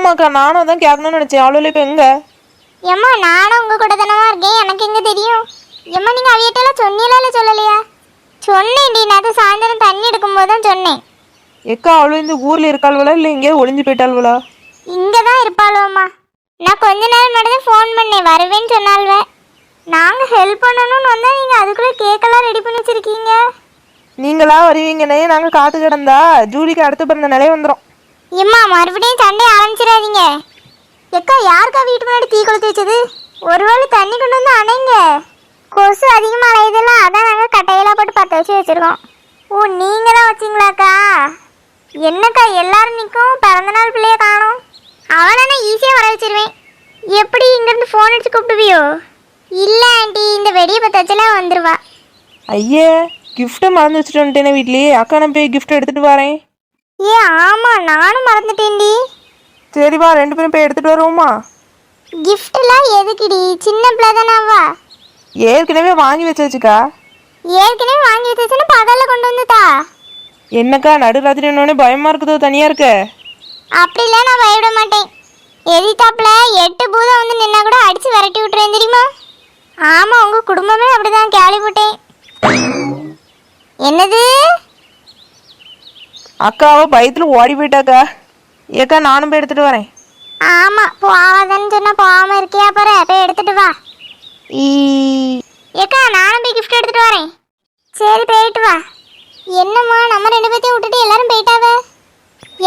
ஆமாக்கா நானும் அதான் கேட்கணும்னு நினச்சேன். அவ்வளோ இப்போ எங்க? ஏம்மா நானும் உங்க கூட தானமா இருக்கேன். எனக்கு எங்க தெரியும்? ஏம்மா நீங்க அவியட்டெல்லாம் சொன்னீங்களா இல்லை சொல்லலையா? சொன்னேன்டி. நேற்று சாயந்தரம் தண்ணி எடுக்கும்போது தான் சொன்னேன். எக்கா அவ்வளோ இந்த ஊரில் இருக்காள்வளா இல்லை எங்கேயாவது ஒளிஞ்சு போயிட்டாள்வளா இங்கே தான் இருப்பாளோம்மா. நான் கொஞ்ச நேரம் முன்னாடி தான் ஃபோன் பண்ணேன். வருவேன்னு சொன்னால்வ நாங்கள் ஹெல்ப் பண்ணணும்னு வந்தால் நீங்கள் அதுக்குள்ளே கேக்கெல்லாம் ரெடி பண்ணி வச்சிருக்கீங்க? நீங்களா வருவீங்கன்னே நாங்கள் காத்து கிடந்தா ஜூலிக்கு அடுத்த பிறந்த நிலைய வந்துடும் எம்மா மறுபடியும் சண்டை ஆரம்பிச்சிடாதீங்க எக்கா யாருக்கா வீட்டு முன்னாடி தீ கொளுத்தி வச்சது? ஒருவேளை தண்ணி கொண்டு வந்து அணைங்க. கொசு அதிகமாக அலையுதெல்லாம் அதான் நாங்கள் கட்டையெல்லாம் போட்டு பற்ற வச்சு வச்சுருக்கோம். ஓ நீங்கள் தான் வச்சிங்களாக்கா? என்னக்கா எல்லாரும் நிற்கும் பிறந்தநாள் பிள்ளைய காணும். அவனை நான் ஈஸியாக வர வச்சிருவேன். எப்படி இங்கேருந்து ஃபோன் அடிச்சு கூப்பிடுவியோ? இல்லை ஆண்டி இந்த வெடியை பற்ற வந்துடுவா வந்துருவா. ஐயே கிஃப்ட்டை மறந்து வச்சுட்டு வந்துட்டேனே வீட்லேயே. அக்கா நான் போய் கிஃப்ட் எடுத்துகிட்டு வரேன். ஏ ஆமாம் நானும் மறந்துட்டேன்டி. சரிவா ரெண்டு பேரும் போய் எடுத்துகிட்டு வருவோமா? கிஃப்ட்லாம் எதுக்குடி? சின்ன பிள்ளை தானவா ஏற்கனவே வாங்கி வச்சாச்சுக்கா. ஏற்கனவே வாங்கி வச்சுன்னு பகல்ல கொண்டு வந்துட்டா. என்னக்கா நடுராத்திரி என்னோடனே பயமாக இருக்குதோ தனியாக இருக்க? அப்படிலாம் நான் பயப்பட மாட்டேன். எதிர்த்தாப்புல எட்டு பூதம் வந்து நின்னா கூட அடிச்சு விரட்டி விட்டுறேன் தெரியுமா? ஆமா உங்க குடும்பமே அப்படிதான் கேள்விப்பட்டேன் என்னது அக்காவை பயத்தில் ஓடி போயிட்டாக்கா. ஏக்கா நானும் போய் எடுத்துகிட்டு வரேன். ஆமா போவாதன்னு சொன்னா போகாம இருக்கியா பாரு போய் எடுத்துட்டு வா. ஈ. ஏக்கா நானும் போய் கிஃப்ட் எடுத்துட்டு வரேன். சரி போயிட்டு வா. என்னம்மா நம்ம ரெண்டு பேர்த்தையும் விட்டுட்டு எல்லாரும் போயிட்டாவ?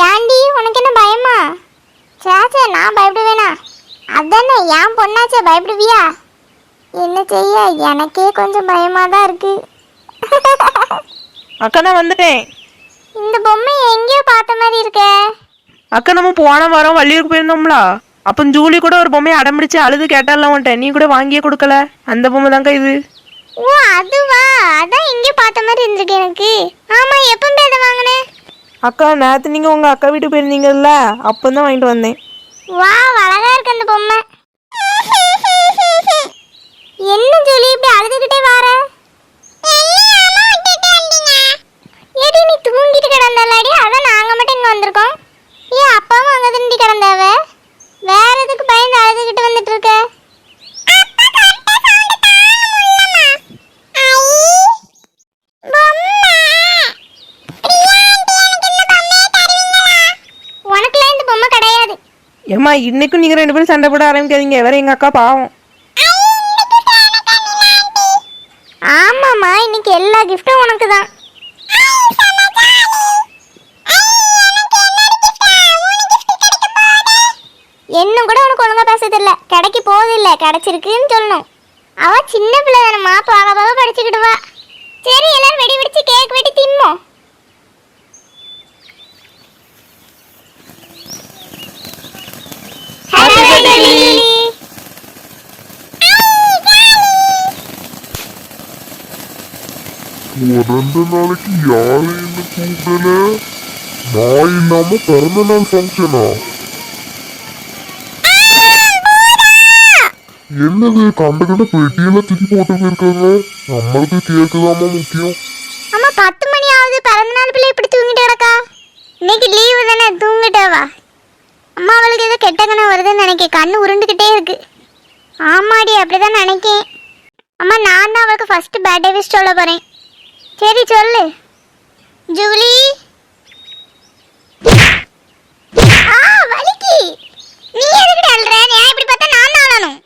ஏண்டி உனக்கு என்ன பயமா? சேச்சே நான் பயப்படுவேனா? அதானே என் பொண்ணாச்சே பயப்படுவியா? என்ன செய்ய எனக்கே கொஞ்சம் பயமா தான் இருக்கு. அக்கா நான் வந்துட்டேன். இந்த பொம்மை எங்கேயோ பார்த்த மாதிரி இருக்கே. அக்கா நம்ம போன வாரம் வள்ளியூருக்கு போயிருந்தோம்ல. அப்போ ஜூலி கூட ஒரு பொம்மையை அடம்பிடிச்சு அழுது கேட்டால உன்ட்ட நீ கூட வாங்கியே கொடுக்கல. அந்த பொம்மை தாங்க இது. ஓ அதுவா? அதான் எங்கேயோ பார்த்த மாதிரி இருந்திருக்கு எனக்கு. ஆமா எப்போ அதை வாங்கினேன். அக்கா நேற்று நீங்கள் உங்கள் அக்கா வீட்டுக்கு போயிருந்தீங்கல்ல அப்போ தான் வாங்கிட்டு வந்தேன். வா அழகா இருக்கு அந்த பொம்மை. என்ன ஜூலி இப்படி அழுதுகிட்டே வார ஏடி நீ தூங்கிட்டு கிடந்தாலாடி அதான் நாங்க மட்டும் இங்க வந்திருக்கோம் ஏன் அப்பாவும் அங்க திண்டி கிடந்தாவ வேற எதுக்கு பயந்து அழுதுகிட்டு வந்துட்டு இருக்க உனக்குலாம் இந்த பொம்மை கிடையாது ஏம்மா இன்னைக்கும் நீங்கள் ரெண்டு பேரும் சண்டை போட ஆரம்பிக்காதீங்க. வேற எங்கள் அக்கா பாவம். ஆமாம்மா இன்னைக்கு எல்லா கிஃப்ட்டும் உனக்கு தான் இன்னும் கூட உனக்கு ஒழுங்கா பேச தெரியல கடைக்கு போதில்ல கிடைச்சிருக்குன்னு சொல்லணும். அவ சின்ன பிள்ளை தானம்மா போக படிச்சுக்கிட்டு வா சரி எல்லாரும் வெடி வெடிச்சு கேக் வெட்டி திம்மோம் பிறந்த நாளைக்கு யாரையும் கூப்பிடல? நான் இல்லாம பிறந்த நாள் ஃபங்க்ஷனா என்னது கண்ட கண்ட பெட்டியெல்லாம் தூக்கி போட்டு போயிருக்காங்க? நம்மளுக்கு கேக்குதாமா முக்கியம். அம்மா பத்து மணி ஆகுது. பிறந்த நாள் பிள்ளை இப்படி தூங்கிட்டு கிடக்கா? இன்னைக்கு லீவு தானே தூங்கிட்டே வா. அம்மா அவளுக்கு ஏதோ கெட்ட கணம் வருதுன்னு நினைக்க கண்ணு உருண்டுக்கிட்டே இருக்கு. ஆமாடி அப்படிதான் நினைக்கேன். அம்மா நான் தான் அவளுக்கு ஃபர்ஸ்ட் பர்த்டே விஷ் சொல்ல போறேன். சரி சொல்லு ஜூலி ஆ வலிக்கு நீ எதுக்கு அழுற நான் இப்படி பார்த்தா நான் தான் அழணும்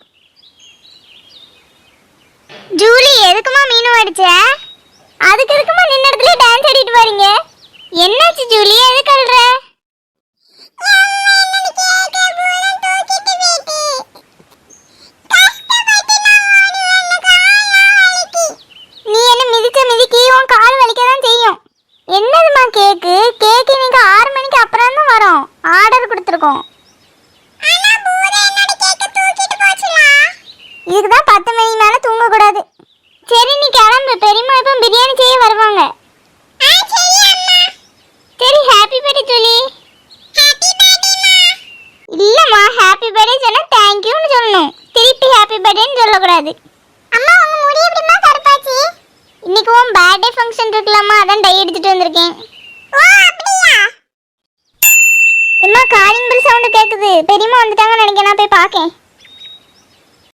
ஜூலி எதுக்குமா மீன் அடிச்ச அதுக்கு எதுக்குமா நின்ன இடத்துல டான்ஸ் ஆடிட்டு வரீங்க என்னாச்சு ஜூலி எதுக்கு அழுற நீ என்ன மிதிச்ச மிதிக்கி உன் கால் வலிக்க தான் செய்யும் என்னதுமா கேக்கு கேக்கு இன்னைக்கு ஆறு மணிக்கு அப்புறம் தான் வரும் ஆர்டர் கொடுத்துருக்கோம் இதுக்கு தான் பத்து மணி மேல தூங்கக்கூடாது சரி நீ கிளம்பு பெரியம்மா இப்போ பிரியாணி செய்ய வருவாங்க சரி ஹாப்பி பர்த்டே ஜூலி இல்லம்மா ஹாப்பி பர்த்டே சொன்னா தேங்க்யூன்னு சொல்லணும். திருப்பி ஹாப்பி பர்த்டேன்னு சொல்லக்கூடாது. அம்மா உங்க முடி எப்படிமா கருப்பாச்சு? இன்னைக்கு உன் பர்த்டே ஃபங்க்ஷன் இருக்குல்லம்மா அதான் டை எடுத்துட்டு வந்திருக்கேன். ஓ அப்படியா? அம்மா காலிங் பெல் சவுண்டு கேக்குது. பெரியம்மா வந்துட்டாங்கன்னு நினைக்கிறேன் நான் போய் பார்க்கேன்.